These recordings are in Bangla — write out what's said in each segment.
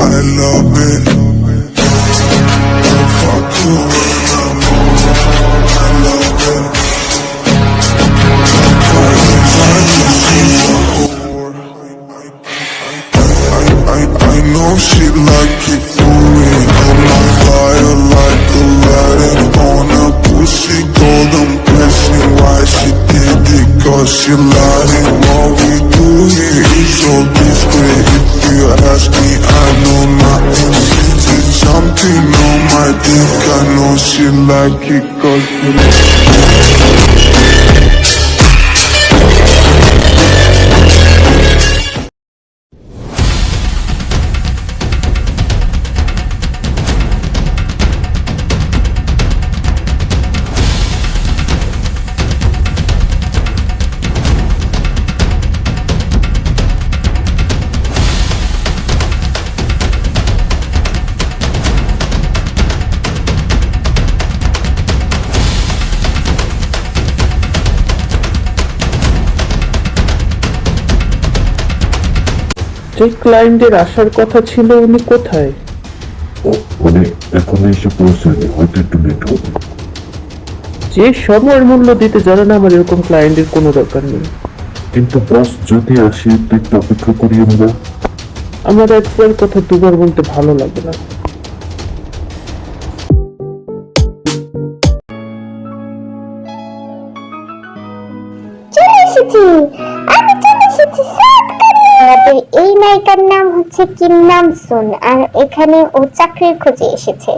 I love it. I'm I love it. I, I, I know she like it for me. I'm on fire like Aladdin on a pussy golden blessing. Why she did it? Cause she lied. And what we do here is so discreet. You ask me, I know. She did something on my dick. I know she like it cause she যে ক্লায়েন্টের আসার কথা ছিল উনি কোথায়? ও মানে এখনও এসে পৌঁছায়নি হয়তো একটু লেট হবে। যে সময়ের মূল্য দিতে জানে না আমার এরকম ক্লায়েন্টের কোনো দরকার নেই। কিন্তু বস যদি আসে তো একটু অপেক্ষা করি আমরা আমার একবার কথা দুবার বলতে ভালো লাগে না। চলে এসেছি। আমি চলে এসেছি সাত আমাদের এই নায়িকার নাম হচ্ছে কিম নাম সুন আর এখানে ও চাকরির খোঁজে এসেছে।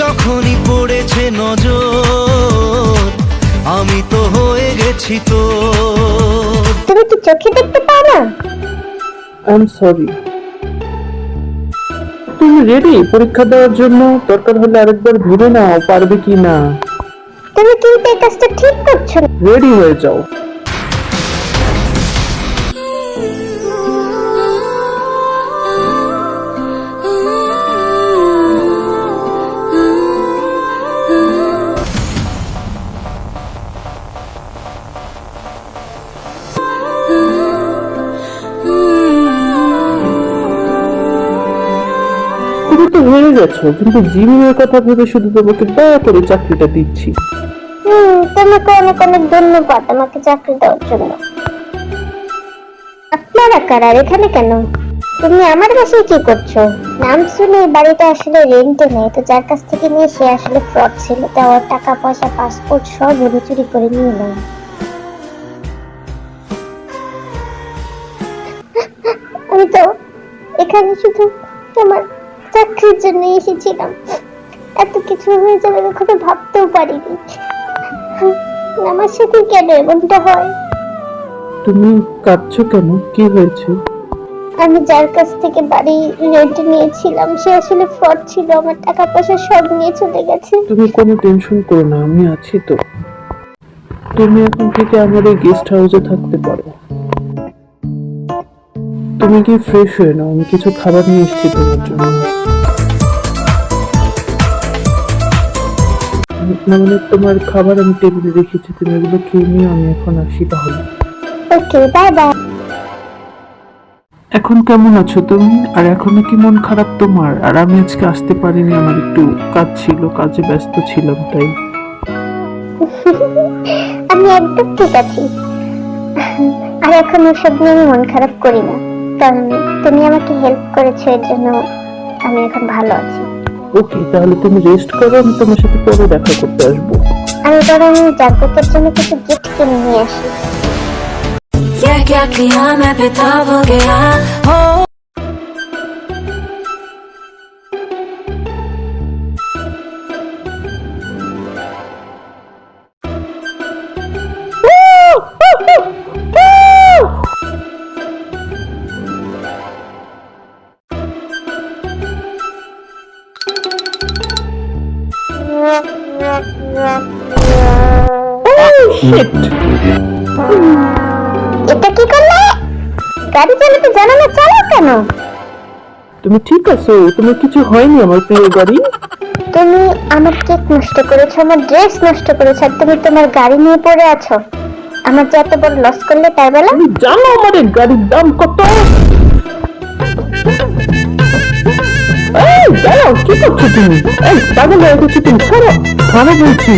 যখনই পড়েছে নজর আমি তো হয়ে গেছি তো তুমি কি চোখে দেখতে পাও না? আই এম সরি তুমি রেডি পরীক্ষা দেওয়ার জন্য দরকার হলে আরেকবার ভেবে নাও পারবে কি না? তুমি কিন্তু এই কাজটা ঠিক করছ? রেডি হয়ে যাও। তুমি তো হেরে গেছো, কিন্তু জিমিনের কথা ভেবে শুধু তোমাকে দয়া করে চাকরিটা দিচ্ছি। তোমাকে অনেক অনেক ধন্যবাদ আমাকে চাকরি দেওয়ার জন্য। আপনারা কারা? এখানে কেন? তুমি আমার বাসায় কি করছ? নাম শুনে এই বাড়িটা আসলে রেন্টে নেই, তো যার কাছ থেকে নিয়ে সে আসলে ফ্রড ছিল টাকা, পয়সা পাসপোর্ট সব ওরা চুরি করে নিয়ে নেয়। আমি তো এখানে শুধু তোমার চাকরির জন্য এসেছিলাম। এত কিছু হয়ে যাবে কখনো ভাবতেও পারিনি। আমার সাথে কেন এমনটা হয়? তুমি কাঁদছো কেন? কি হয়েছে? আমি যার কাছ থেকে বাড়ি রেন্ট নিয়েছিলাম সে আসলে ফ্রড ছিল আমার টাকা পয়সা সব নিয়ে চলে গেছে। তুমি কোনো টেনশন করো না আমি আছি তো। তুমি এখন থেকে আমার এই গেস্ট হাউসে থাকতে পারো। তুমি কি ফ্রেশ হয়ে নাও? আমি কিছু খাবার নিয়ে এসেছি তোমার জন্য। না মানে তোমার খাবার আমি টেবিলে রেখেছি তুমি এগুলো খেয়ে নিয়ে আমি এখন আসি তাহলে। ওকে বাই বাই এখন কেমন আছো তুমি? আর এখনও কি মন খারাপ তোমার? আর আমি আজকে আসতে পারিনি আমার একটু কাজ ছিল কাজে ব্যস্ত ছিলাম তাই। আমি একদম ঠিক আছি। আর এখন ওসব নিয়ে আমি মন খারাপ করি না। কারণ তুমি আমাকে হেল্প করেছ এর জন্য আমি এখন ভালো আছি। ওকে তাহলে তুমি রেস্ট করো আমি তোমার সাথে পরে দেখা করতে আসবো আমি বরং জাগ্রতের জন্য কিছু গিফট কিনে নিয়ে আসি क्या क्या किया मैं बेताब हो गया हो এটা কি করলে? গাড়ি চালাতে জানো না চালাও কেন? তুমি ঠিক আছো তোমার কিছু হয়নি আমার প্রিয় গাড়ি? তুমি আমার কেক নষ্ট করেছ আমার ড্রেস নষ্ট করেছ আর তুমি তোমার গাড়ি নিয়ে পড়ে আছো। আমার যে এত বড় লস করলে তাই বেলা? তুমি জানো আমাদের গাড়ির দাম কত? এই দাঁড়াও কি করছ তুমি? এই পাগল হয়ে গেছো তুমি ছাড়ো ছাড়ো বলছি।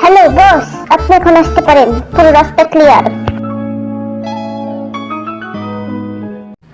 হ্যালো বস আপনি এখন আসতে পারেন। পুরো রাস্তা ক্লিয়ার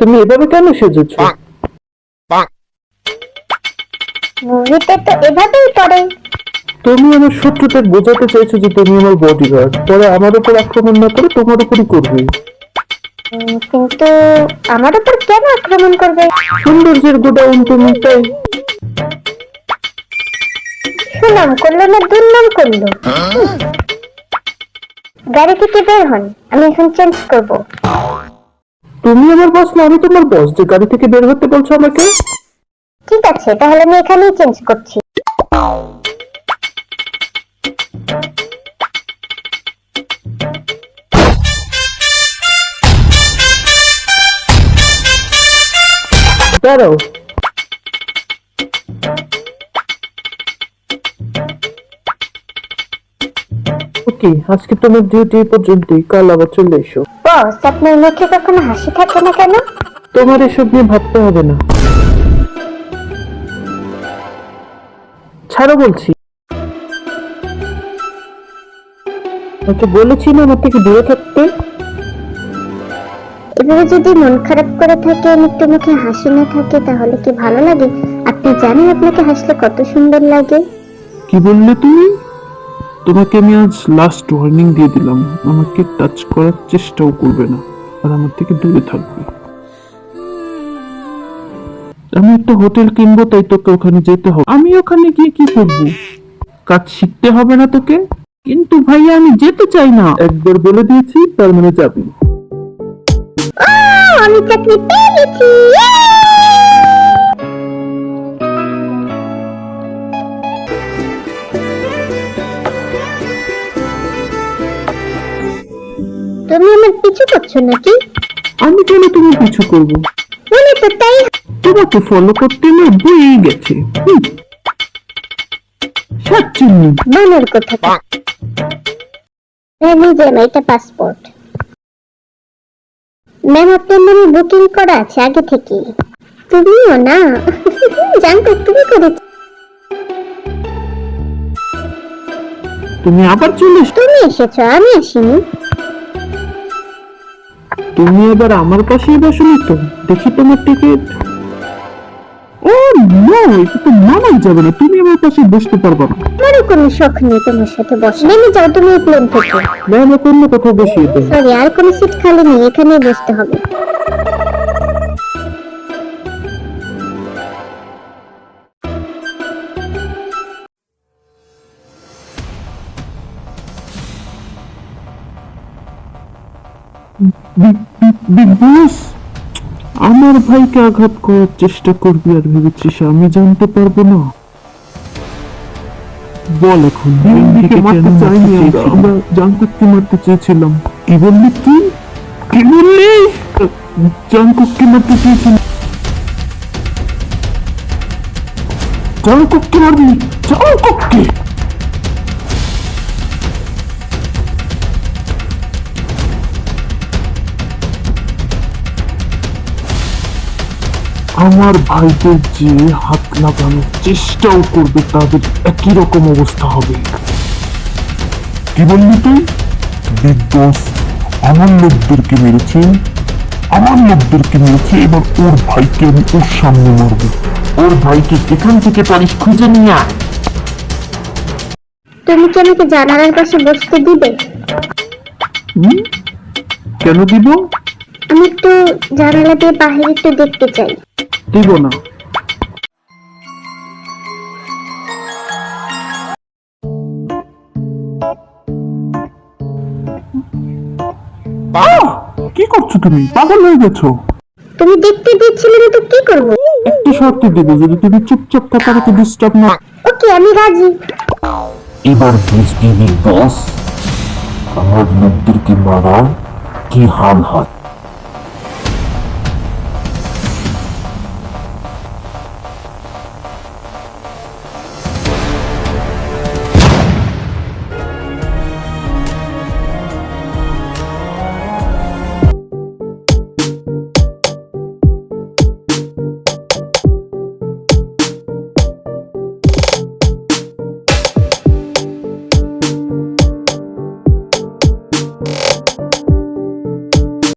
তুমি এভাবে কেন সেজেছো? মুভিতে তো এভাবেই করে তুমি আমার শত্রুদের বোঝাতে চাইছো যে তুমি আমার বডিগার্ড পরে আমার উপর আক্রমণ না করে তোমার উপরই করবে। কিন্তু আমার উপর কেন আক্রমণ করবে? সৌন্দর্যের গোডাউন তুমি তাই। সুনাম করল না দুর্নাম করল? গাড়ি থেকে বের হন আমি এখন চেঞ্জ করব। তুমি আমার বস না আমি তোমার বস যে গাড়ি থেকে বের হতে বলছো আমাকে। ঠিক আছে তাহলে আমি এখানেই চেঞ্জ করছি। দাঁড়াও ওকে আজকে তোমার ডিউটি পর্যন্তই। কাল আবার চলে এসো। বস আপনার মুখে কখনো হাসি থাকে না কেন? তোমার এসব নিয়ে ভাবতে হবে না। ছাড়ো বলছি। ওকে বলেছি না আমার থেকে দূরে থাকতে? এভাবে যদি মন খারাপ করে থাকেন একটু মুখে হাসি না থাকে, তাহলে কি ভালো লাগে? আপনি জানেন আপনাকে হাসলে কত সুন্দর লাগে। কি বললে তুমি? তোমাকে আমি আজ লাস্ট ওয়ার্নিং দিয়ে দিলাম। আমাকে টাচ করার চেষ্টাও করবে না। আর আমার থেকে দূরে থাকবে। আমি একটা হোটেল কিনবো, তাই তোকে ওখানে যেতে হবে। আমি ওখানে গিয়ে কি করব? কাজ শিখতে হবে না তোকে? কিন্তু ভাইয়া, আমি যেতে চাই না। একবার বলে দিয়েছি, তার মানে যাবি। আমি চাকরি পেয়ে গেছি তুমি আমার পিছু করছ নাকি? আমি কেন তুমি কিছু করব? মনে তো তাই। তোমাকে ফলো করতে না বই গেছে। মনের কথা। ম্যাম যে এটা পাসপোর্ট ম্যাম আপনার নামে বুকিং করা আছে আগে থেকে। তুমিও না? জানতো তুমি করেছ। তুমি আবার চলে তুমি এসেছ আমি আসিনি। তুমি এবার আমার পাশেই বসলি তো। দেখি তোমার টিকিট নো এটা তো মানাই যাবে না তুমি আমার পাশে বসতে পারবে না আমারও কোনো শখ নেই তোমার সাথে বসে নেমে যাও তুমি এই প্লেন থেকে না আমাকে অন্য কোথাও বসিয়ে দেবে সরি আর কোনো সিট খালি নেই এখানেই বসতে হবে বিগ বস আমার ভাইকে আঘাত করার চেষ্টা করবি আর ভেবেছিস আমি জানতে পারব না? বল এখন মারতে চাইনি আমরা। আমরা জাঙ্কুককে মারতে চেয়েছিলাম। কি বললি তুই? কি বললি? জাঙ্কুককে মারতে চেয়েছিলাম। জাঙ্কুককে মারবি? জাঙ্কুককে আমার ভাইদের যে হাত লাগানোর চেষ্টাও করবে তাদের একই রকম অবস্থা হবে। কি বললি তুই? বিগ বস আমার লোকদেরকে মেরেছে আমার লোকদেরকে মেরেছে এবার ওর ভাইকে আমি ওর সামনে মারবো। ওর ভাইকে যেখান থেকে পারিস খুঁজে নিয়ে আয়। তুমি কি আমাকে জানালার পাশে বসতে দিবে? কেন দিব? আমি একটু জানালা দিয়ে বাহিরে একটু দেখতে চাই। দিব না। কি করছ তুমি? পাগল হয়ে গেছো। তুমি দেখতে দিচ্ছিলে না তো কি করব? একটু শর্ত দিব যদি তুমি চুপচাপ থাকো আমাকে ডিস্টার্ব না। ওকে আমি রাজি। এবার বুঝবি বিগ বস আমার লোকদেরকে মারা কি হাল হাত